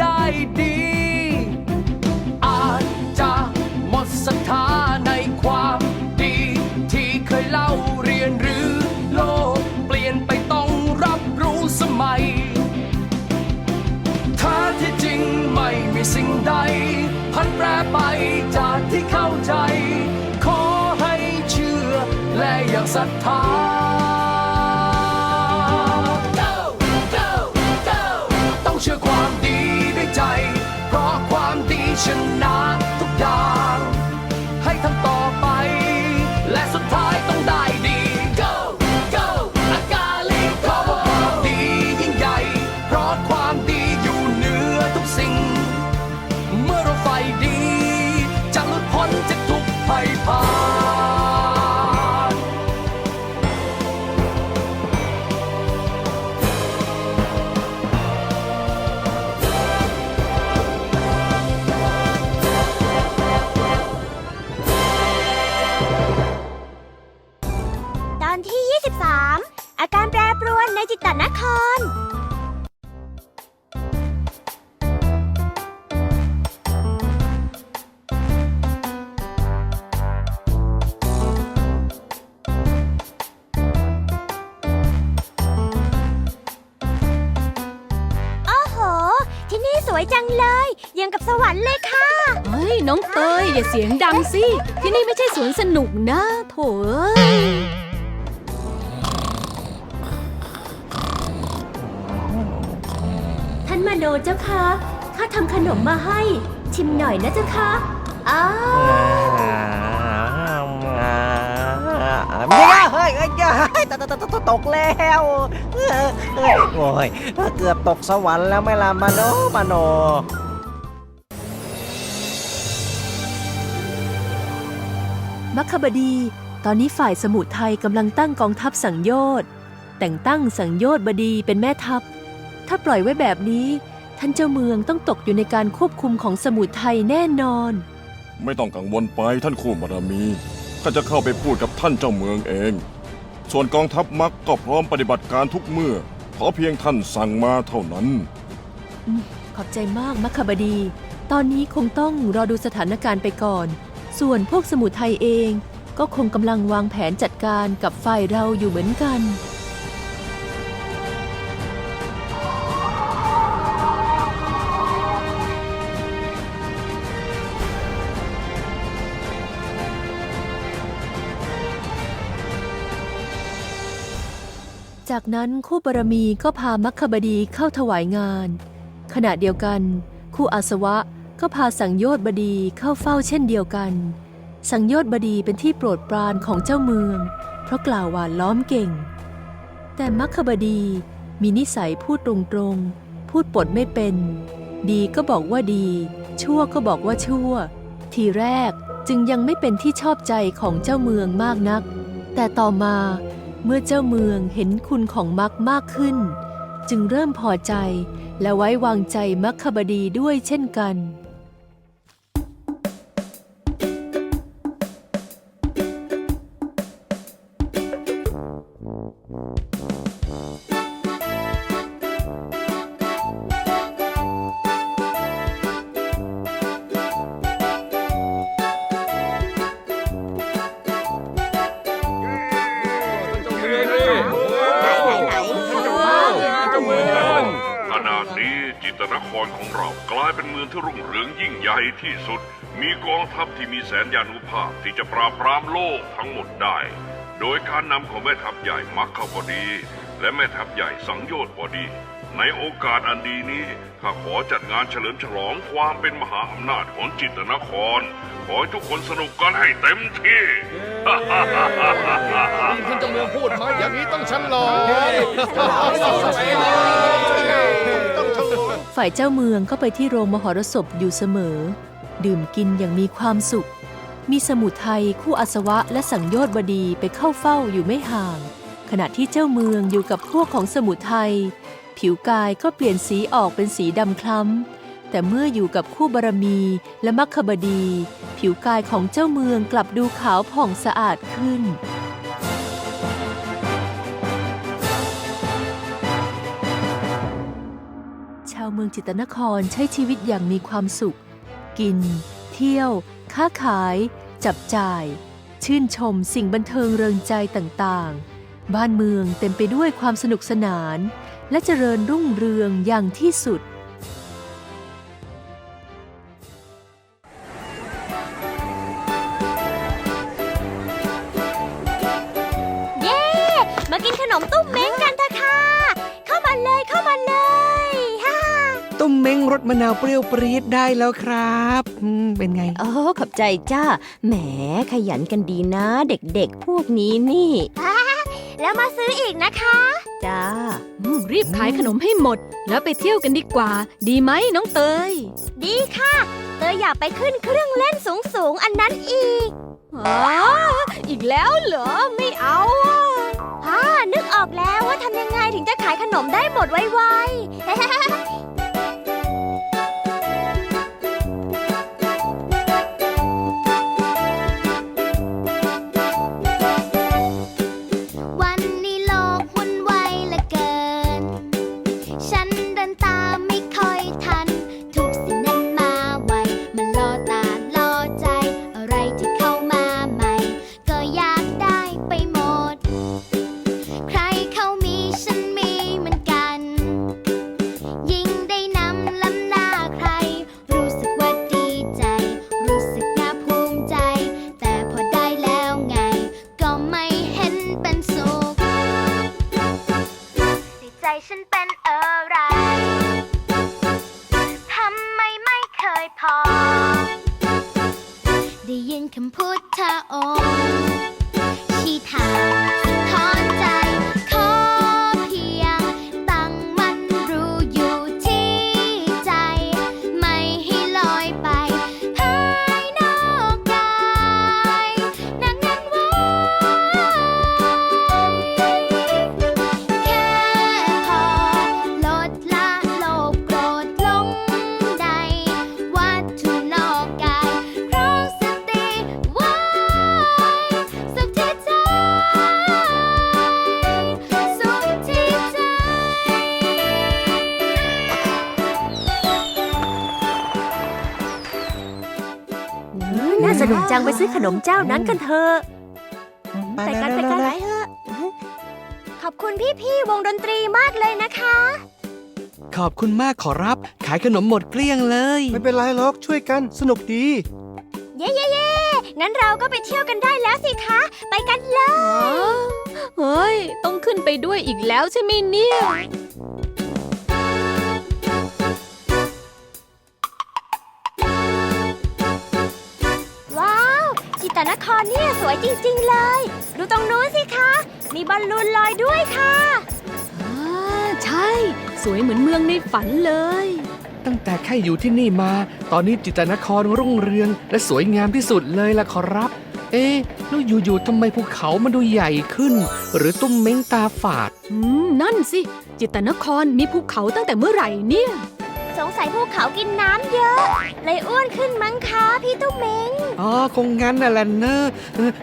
ได้ดี อาจจะหมดศรัทธาในความดี ที่เคยเล่าเรียนหรือโลก เปลี่ยนไปต้องรับรู้สมัย ถ้าที่จริงไม่มีสิ่งใด พันแปรไปจากที่เข้าใจ ขอให้เชื่อและอยากศรัทธา ค นคร โอ้โห ที่นี่สวยจังเลย ยังกับสวรรค์เลยค่ะ เฮ้ย น้องเตยอย่าเสียงดังสิ ที่นี่ไม่ใช่สวนสนุกนะโถเอ้ย โนเจ้าคะข้าทำขนมมาให้ ชิมหน่อยนะเจ้าคะอ้าวเนี่ยเฮ้ยเฮ้ยเฮ้ยตกตกตกตกแล้วเฮ้ยโอ้ยเกือบตกสวรรค์แล้วไม่ละมาโนมาโนมัคคบดี ตอนนี้ฝ่ายสมุทรไทยกำลังตั้งกองทัพสังโยชน์แต่งตั้งสังโยชน์บดีเป็นแม่ทัพ ถ้าปล่อยไว้แบบนี้ ท่านเจ้าเมืองต้องตกอยู่ในการควบคุมของสมุทรไทยแน่นอน ไม่ต้องกังวลไปท่านคู่บารมีข้าจะเข้าไปพูดกับท่านเจ้าเมืองเอง ส่วนกองทัพมักก็พร้อมปฏิบัติการทุกเมื่อ ขอเพียงท่านสั่งมาเท่านั้น ขอบใจมากมัคคบดี ตอนนี้คงต้องรอดูสถานการณ์ไปก่อน ส่วนพวกสมุทรไทยเอง ก็คงกำลังวางแผนจัดการกับฝ่ายเราอยู่เหมือนกัน จากนั้นคู่บารมีก็พามัคคบดีเข้าถวายงาน ขณะเดียวกัน คู่อาสวะก็พาสังโยชน์บดีเข้าเฝ้าเช่นเดียวกัน สังโยชน์บดีเป็นที่โปรดปรานของเจ้าเมือง เพราะกล่าวหวานล้อมเก่ง แต่มัคคบดีมีนิสัยพูดตรงๆ พูดปดไม่เป็น ดีก็บอกว่าดี ชั่วก็บอกว่าชั่ว ทีแรกจึงยังไม่เป็นที่ชอบใจของเจ้าเมืองมากนัก แต่ต่อมา เมื่อเจ้าเมืองเห็นคุณของมักมากขึ้น จึงเริ่มพอใจและไว้วางใจมัคคบดีด้วยเช่นกัน ที่รุ่งเรืองยิ่งใหญ่ที่สุด มีกองทัพที่มีแสนยานุภาพที่จะปราบปรามโลกทั้งหมดได้ โดยการนำของแม่ทัพใหญ่มักเข้าพอดี และแม่ทัพใหญ่สังโยชน์พอดี ในโอกาสอันดีนี้ข้าขอจัดงานเฉลิมฉลองความเป็นมหาอำนาจของจิตรนคร ขอให้ทุกคนสนุกกันให้เต็มที่ท่านเจ้าเมืองพูดมาอย่างนี้ต้องฉลอง ฝ่ายเจ้าเมืองก็ไปที่โรงมหรสพอยู่เสมอ ดื่มกินอย่างมีความสุข มีสมุทัยคู่อาสวะและสังโยชน์บดีไปเข้าเฝ้าอยู่ไม่ห่าง ขณะที่เจ้าเมืองอยู่กับพวกของสมุทัยผิวกายก็เปลี่ยนสีออกเป็นสีดำคล้ำ แต่เมื่ออยู่กับคู่บารมีและมัคคบดี ผิวกายของเจ้าเมืองกลับดูขาวผ่องสะอาดขึ้นาวเมืองจิตนครใช้ชีวิตอย่างมีความสุข กิน เที่ยว ค้าขาย จับจ่าย ชื่นชมสิ่งบันเทิงเริงใจต่างๆ บ้านเมืองเต็มไปด้วยความสนุกสนาน และเจริญรุ่งเรืองอย่างที่สุด ม้งรสมะนาวเปรี้ยวปรี๊ดได้แล้วครับอืมเป็นไงโอ้ขอบใจจ้าแหมขยันกันดีนะ เด็กๆ พวกนี้นี่แล้วมาซื้ออีกนะคะ จ้าอืมรีบขายขนมให้หมด แล้วไปเที่ยวกันดีกว่า ดีไหมน้องเตย ดีค่ะ เตยอยากไปขึ้นเครื่องเล่นสูงๆ อันนั้นอีกอ๋ออีกแล้วเหรอ ไม่เอาอะฮ่านึกออกแล้วว่าทำยังไงถึงจะขายขนมได้หมดไวๆ น่าสนุกจังไปซื้อขนมเจ้านั้นกันเถอะไปไปแล้กันวไปกันไปเถอะขอบคุณพี่ๆวงดนตรีมากเลยนะคะ ขอบคุณมากขอรับ ขายขนมหมดเกลี้ยงเลย ไม่เป็นไรหรอกช่วยกันสนุกดี เย้เย้เย้งั้นเราก็ไปเที่ยวกันได้แล้วสิคะ ไปกันเลยอ๋อเฮ้ย ต้องขึ้นไปด้วยอีกแล้วใช่ไหมเนี่ย นครเนี่ยสวยจริง ๆ เลย ดูตรงนู้นสิคะ มีบอลลูนลอยด้วยค่ะอ่าใช่ สวยเหมือนเมืองในฝันเลย ตั้งแต่แค่อยู่ที่นี่มา ตอนนี้จิตรนครรุ่งเรือง และสวยงามที่สุดเลยล่ะขอรับ เอ๊ะแล้วอยู่ๆทำไมภูเขามันดูใหญ่ขึ้น หรือตุ้มเม้งตาฝาด อืม นั่นสิ จิตรนครมีภูเขาตั้งแต่เมื่อไหร่เนี่ย สงสัยภูเขากินน้ำเยอะ เลยอ้วนขึ้นมั้งคะพี่ตุ้มเม้ง อ๋อ คงงั้นน่ะแหละเนอะ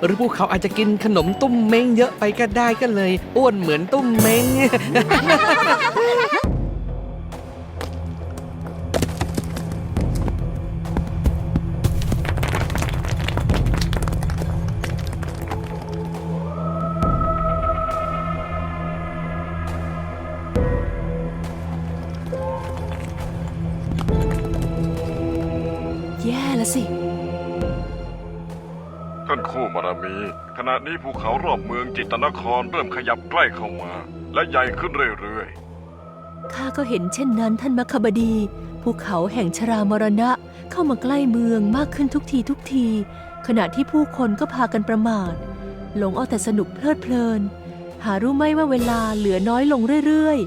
หรือภูเขาอาจจะกินขนมตุ้มเม้งเยอะไปก็ได้ก็เลย อ้วนเหมือนตุ้มเม้ง แย่ละสิ ท่านคู่บารมี ขณะนี้ภูเขารอบเมืองจิตรนครเริ่มขยับใกล้เข้ามา และใหญ่ขึ้นเรื่อยข้าก็เห็นเช่นนั้นท่านมัคคบดี ภูเขาแห่งชรามรณะเข้ามาใกล้เมืองมากขึ้นทุกทีทุกที ขณะที่ผู้คนก็พากันประมาท หลงเอาแต่สนุกเพลิดเพลิน หารู้ไหมว่าเวลาเหลือน้อยลงเรื่อย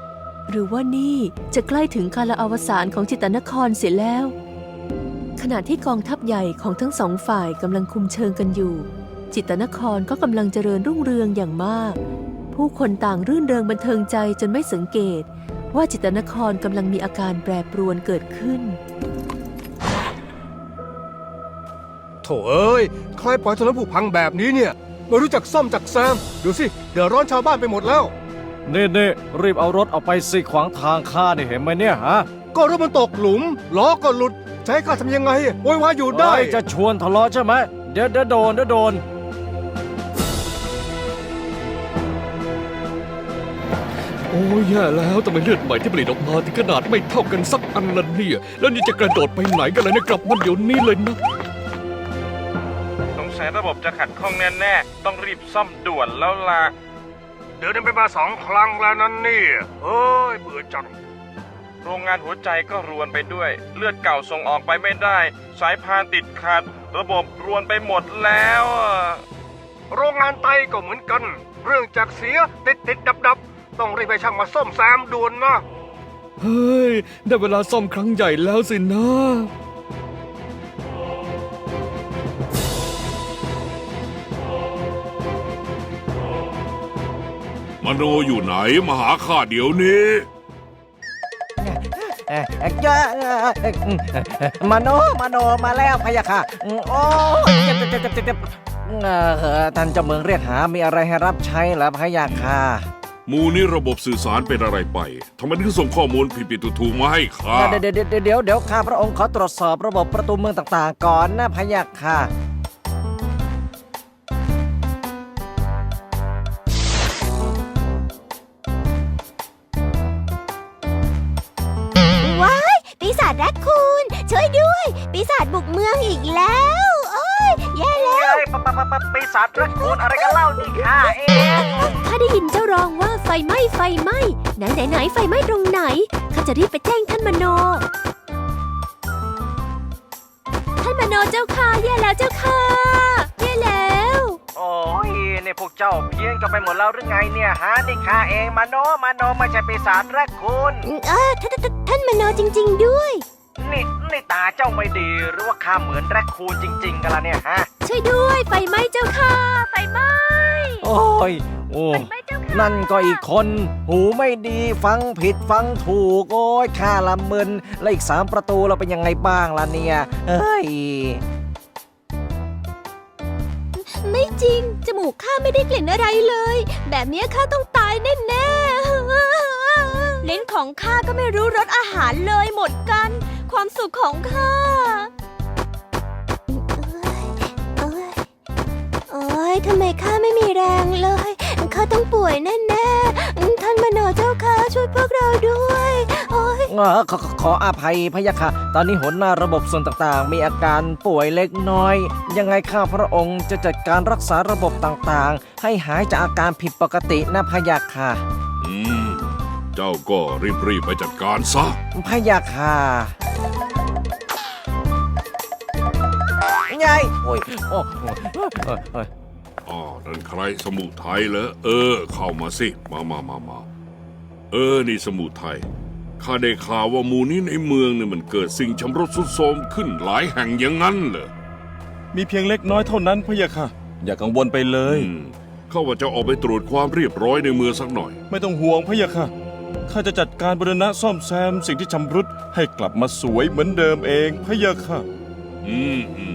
ๆ หรือว่านี่จะใกล้ถึงการละอวสานของจิตรนครเสียแล้ว ขณะที่กองทัพใหญ่ของทั้งสองฝ่ายกำลังคุมเชิงกันอยู่ จิตรนครก็กำลังเจริญรุ่งเรืองอย่างมาก ผู้คนต่างรื่นเริงบันเทิงใจจนไม่สังเกต ว่าจิตรนครกำลังมีอาการแปรปรวนเกิดขึ้น โถเอ้ย ใครปล่อยถนนผุพังแบบนี้เนี่ยไม่รู้จักซ่อมจักแซม ดูสิ เดือดร้อนชาวบ้านไปหมดแล้ว เน่เน่รีบเอารถออกไปสิขวางทางข้าเนี่ยเห็นไหมเนี่ยฮะ ก็รถมันตกหลุมล้อก็หลุด จะให้ข้าทำยังไงโวยวายอยู่ได้เอ้ยจะชวนทะเลาะใช่ไหมเดี๋ยวเดี๋ยวโดนเดี๋ยวโดน โอ้ยแย่แล้วทำไมเลือดใหม่ที่ผลิตออกมาถึงขนาดไม่เท่ากันสักอันละเนี่ย แล้วนี่จะกระโดดไปไหนกันเลยเนี่ยกลับมาเดี๋ยวนี้เลยนะๆสงสัยระบบจะขัดข้องแน่ๆ ต้องรีบซ่อมด่วนแล้วล่ะ เดินไปมาสองครั้งแล้วนั่นเนี่ยเฮ้ยเบื่อจัง โรงงานหัวใจก็รวนไปด้วย เลือดเก่าส่งออกไปไม่ได้ สายพานติดขัดระบบรวนไปหมดแล้วอะโรงงานไตก็เหมือนกัน เรื่องจากเสียติดติดดับดับๆต้องรีบไปช่างมาซ่อมแซมด่วนนะ เฮ้ย ได้เวลาซ่อมครั้งใหญ่แล้วสินะมโนอยู่ไหนมาหาข้าเดี๋ยวนี้ เออ๊ะเจ้าเอะมาโนมาโนมาแล้วพะยะค่ะ โอ้ยเจ็บเจ็บเจ็บเจ็บเจ็บเออท่านเจ้าเมืองเรียกหา มีอะไรให้รับใช้เหรอพะยะค่ะหมูนี้ระบบสื่อสารเป็นอะไรไป ทำไมถึงส่งข้อมูลผิดๆถูกๆมาให้ข้าเดี๋ยวเดี๋ยวเดี๋ยวเดี๋ยวเดี๋ยวข้าพระองค์ขอตรวจสอบระบบประตูเมืองต่างๆ ก่อนนะพะยะค่ะ แรคคูนช่วยด้วย ปีศาจบุกเมืองอีกแล้ว โอ้ยแย่แล้วเฮ้ยปะปะปะปะปีศาจรักคูนอะไรกันเล่านี่ข้าเองข้าได้ยินเจ้าร้องว่าไฟไหม้ไฟไหม้ไหนไหนไหนไฟไหม้ตรงไหนข้าจะรีบไปแจ้งท่านมโน ท่านมโนเจ้าค่ะแย่แล้วเจ้าค่ะแย่แล้วโอ้ ยนี่พวกเจ้าเพี้ยนกันไปหมดแล้วหรือไงเนี่ยฮะนี่ข้าเองมาโนมาโนไม่ใช่ปีศาจรักคูนเออท่านท่านท่านมโนจริง ๆ ด้วย นี่นี่ตาเจ้าไม่ดีหรือว่าข้าเหมือนแรคคูนจริง ๆ กันละเนี่ยฮะช่วยด้วยไฟไหม้เจ้าค่ะไฟไหม้โอ้ยโอ้ไฟไหม้เจ้าค่ะนั่นก็อีกคน หูไม่ดีฟังผิดฟังถูก โอ้ยข้าละมึน แล้วอีกสามประตูเราเป็นยังไงบ้างล่ะเนี่ยเฮ้ยไม่ จริง จมูกข้าไม่ได้กลิ่นอะไรเลย แบบนี้ข้าต้องตายแน่ๆลิ้นของข้าก็ไม่รู้รสอาหารเลยหมดกัน ความสุขของข้าเอ้ยโอ้ยทำไมข้าไม่มีแรงเลย ข้าต้องป่วยแน่ๆ ท่านมโนเจ้าค่ะช่วยพวกเราด้วย เอ่อขอขอขออภัยพะยะค่ะ ตอนนี้หัวหน้าระบบส่วนต่างๆ มีอาการป่วยเล็กน้อย ยังไงข้าพระองค์จะจัดการรักษาระบบต่างๆ ให้หายจากอาการผิดปกตินะพะยะค่ะ อืม เจ้าก็รีบ ๆ ไปจัดการซะ พะยะค่ะยายโอ้ยโอ้โอ้โอ้โอ้โอ้ย อ๋อนั่นใครสมุไทยเหรอเออ เข้ามาสิ มามามามาเออ นี่สมุไทย ข้าได้ข่าวว่าหมู่นี้ในเมืองเนี่ยมันเกิดสิ่งชำรุดทรุดโทรมขึ้นหลายแห่งอย่างนั้นเหรอมีเพียงเล็กน้อยเท่านั้นพะยะค่ะ อย่ากังวลไปเลย อืมข้าว่าจะออกไปตรวจความเรียบร้อยในเมืองสักหน่อย ไม่ต้องห่วงพะยะค่ะ ข้าจะจัดการบรณะซ่อมแซมสิ่งที่ชำรุดให้กลับมาสวยเหมือนเดิมเองพะยะค่ะ อืมอืม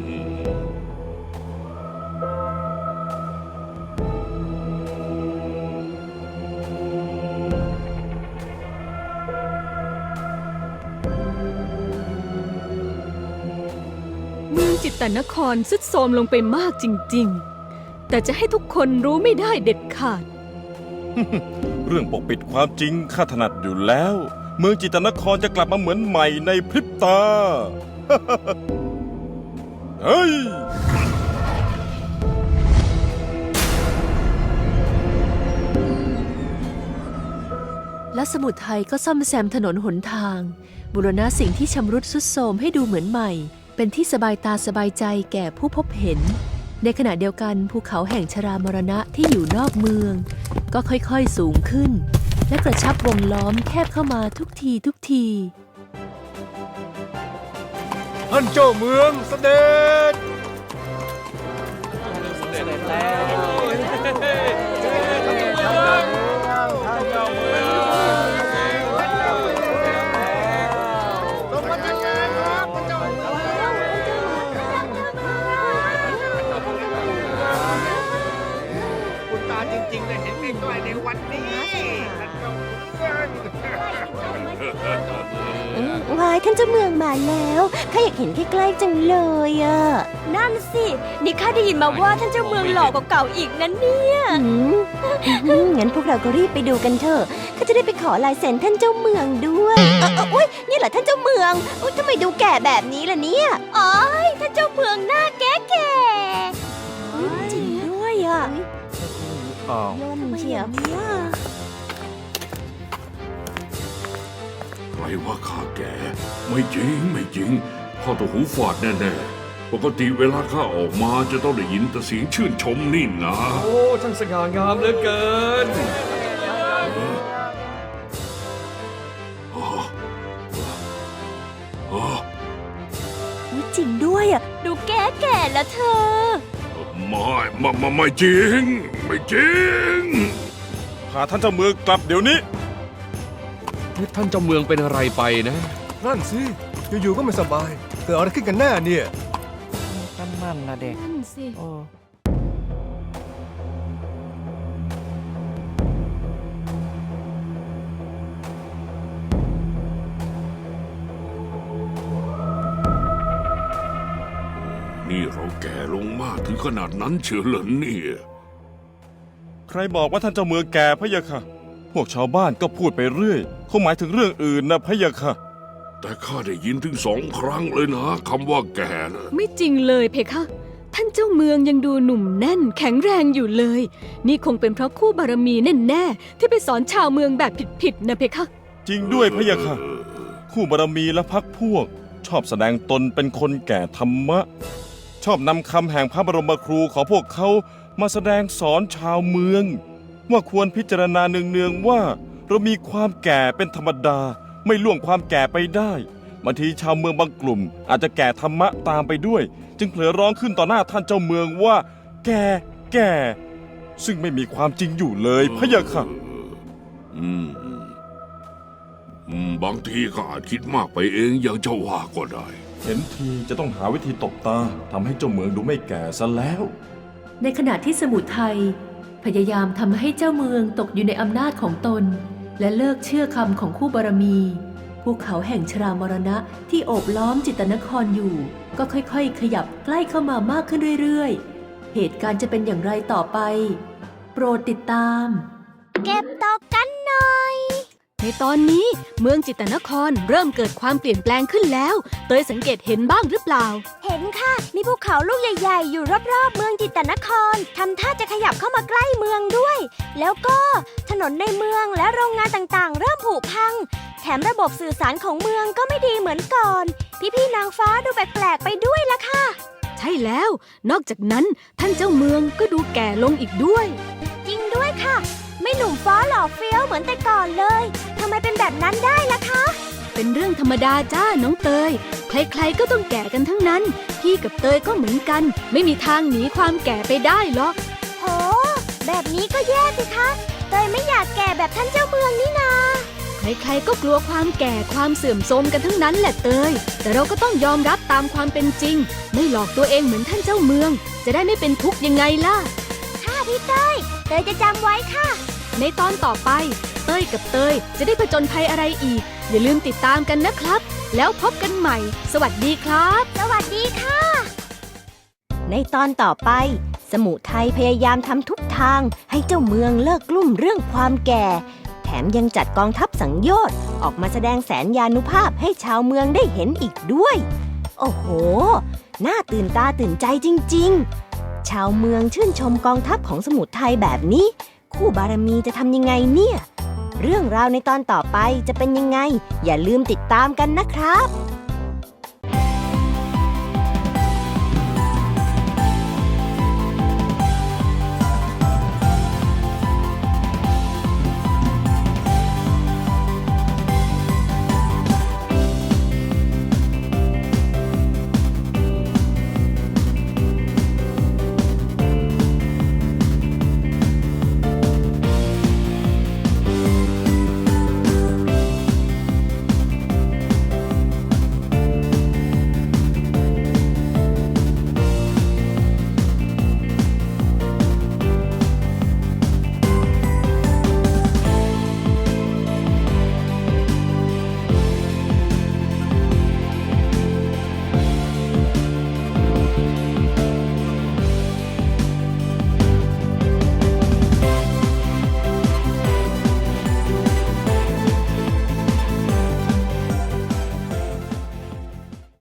อืมเมืองจิตตนครสุดโทรมลงไปมากจริง ๆ แต่จะให้ทุกคนรู้ไม่ได้เด็ดขาด เรื่องปกปิดความจริงข้าถนัดอยู่แล้ว เมืองจิตรนครจะกลับมาเหมือนใหม่ในพริบตา เฮ้ย และสมุทรไทยก็ซ่อมแซมถนนหนทางบุรณะสิ่งที่ชำรุดสุดโทรมให้ดูเหมือนใหม่ เป็นที่สบายตาสบายใจแก่ผู้พบเห็น ในขณะเดียวกันภูเขาแห่งชรามรณะที่อยู่นอกเมือง ก็ค่อยๆสูงขึ้น และกระชับวงล้อมแคบเข้ามาทุกทีทุกทีท่านเจ้าเมืองเสด็จคุณ ห็นใกล้ๆจังเลยอะนั่นสิ นี่ข้าได้ยินมาว่าท่านเจ้าเมืองหล่อกว่าเก่าอีกนั้นเนี่ยงั้นพวกเราก็รีบไปดูกันเถอะข้าจะได้ไปขอลายเซ็นท่านเจ้าเมืองด้วยเออเอออุ้ยนี่เหรอท่านเจ้าเมืองอุ้ยทำไมดูแก่แบบนี้ล่ะเนี่ยอ๋อยท่านเจ้าเมืองหน้าแก่แก่จริงด้วยอะอ้าวย่นเฉียวเนี่ยใครว่าข้าแก่ ไม่จริงไม่จริง ข้าตัวหูฝาดแน่ๆ ปกติเวลาข้าออกมาจะต้องได้ยินแต่เสียงชื่นชมนี่นะ โอ้ช่างสง่างามเหลือเกินอ๋ออ๋อจริงด้วยอะ ดูแก่แก่แล้วเธอ ไม่ไม่ไม่ไม่จริง ไม่จริง พาท่านเจ้าเมืองกลับเดี๋ยวนี้ ท่านเจ้าเมืองเป็นอะไรไปนะ นั่นสิ อยู่ๆก็ไม่สบาย เกิดอะไรขึ้นกันแน่เนี่ยนั่นนั่นนะเด็กนั่นสิโอ้นี่เราแก่ลงมากถึงขนาดนั้นเชียวเหรอเนี่ย ใครบอกว่าท่านเจ้าเมืองแก่พะยะค่ะ พวกชาวบ้านก็พูดไปเรื่อยคงหมายถึงเรื่องอื่นนะพะยะค่ะ แต่ข้าได้ยินถึงสองครั้งเลยนะคำว่าแก่นะไม่จริงเลยเพคะ ท่านเจ้าเมืองยังดูหนุ่มแน่นแข็งแรงอยู่เลย นี่คงเป็นเพราะคู่บารมีแน่ๆที่ไปสอนชาวเมืองแบบผิดๆนะเพคะ จริงด้วยพะยะค่ะ คู่บารมีและพักพวก ชอบแสดงตนเป็นคนแก่ธรรมะ ชอบนำคำแห่งพระบรมครูของพวกเขามาแสดงสอนชาวเมือง ว่าควรพิจารณาเนืองๆว่า เรามีความแก่เป็นธรรมดา ไม่ล่วงความแก่ไปได้บางทีชาวเมืองบางกลุ่ม อาจจะแก่ธรรมะตามไปด้วย จึงเผลอร้องขึ้นต่อหน้าท่านเจ้าเมืองว่า แก่แก่ ซึ่งไม่มีความจริงอยู่เลยพะยะค่ะอืมอืมอืมบางทีก็อาจคิดมากไปเองอย่างเจ้าว่าก็ได้ เห็นทีจะต้องหาวิธีตบตาทำให้เจ้าเมืองดูไม่แก่ซะแล้ว ในขณะที่สมุทรไทย พยายามทำให้เจ้าเมืองตกอยู่ในอำนาจของตน และเลิกเชื่อคำของคู่บารมีภูเขาแห่งชรามรณะที่โอบล้อมจิตนครอยู่ ก็ค่อยๆ ขยับใกล้เข้ามามากขึ้นเรื่อยๆ เหตุการณ์จะเป็นอย่างไรต่อไป โปรดติดตาม เก็บ ในตอนนี้เมืองจิตรนครเริ่มเกิดความเปลี่ยนแปลงขึ้นแล้ว เตยสังเกตเห็นบ้างหรือเปล่า เห็นค่ะ มีภูเขาลูกใหญ่ ๆ อยู่รอบๆ เมืองจิตรนครทำท่าจะขยับเข้ามาใกล้เมืองด้วย แล้วก็ถนนในเมืองและโรงงานต่างๆ เริ่มผุพัง แถมระบบสื่อสารของเมืองก็ไม่ดีเหมือนก่อน พี่ๆนางฟ้าดูแปลกๆไปด้วยล่ะค่ะ ใช่แล้ว นอกจากนั้นท่านเจ้าเมืองก็ดูแก่ลงอีกด้วย จริงด้วยค่ะ ไม่หนุ่มฟ้าหล่อเฟี้ยวเหมือนแต่ก่อนเลยทำไมเป็นแบบนั้นได้ล่ะคะ เป็นเรื่องธรรมดาจ้าน้องเตย ใครๆก็ต้องแก่กันทั้งนั้น พี่กับเตยก็เหมือนกัน ไม่มีทางหนีความแก่ไปได้หรอก โห แบบนี้ก็แย่สิคะ เตยไม่อยากแก่แบบท่านเจ้าเมืองนี่นา ใครๆก็กลัวความแก่ความเสื่อมโทรมกันทั้งนั้นแหละเตย แต่เราก็ต้องยอมรับตามความเป็นจริง ไม่หลอกตัวเองเหมือนท่านเจ้าเมือง จะได้ไม่เป็นทุกข์ยังไงล่ะ ค่ะพี่เตย เตยจะจำไว้ค่ะ ในตอนต่อไป เต้ยกับเตยจะได้ผจญภัยอะไรอีก อย่าลืมติดตามกันนะครับ แล้วพบกันใหม่ สวัสดีครับ สวัสดีค่ะ ในตอนต่อไป สมุไทยพยายามทำทุกทาง ให้เจ้าเมืองเลิกกลุ่มเรื่องความแก่ แถมยังจัดกองทัพสังโยชน์ออกมาแสดงแสนยานุภาพให้ชาวเมืองได้เห็นอีกด้วย โอ้โห น่าตื่นตาตื่นใจจริง ๆ ชาวเมืองชื่นชมกองทัพของสมุทรไทยแบบนี้ คู่บารมีจะทำยังไงเนี่ย เรื่องราวในตอนต่อไปจะเป็นยังไง อย่าลืมติดตามกันนะครับ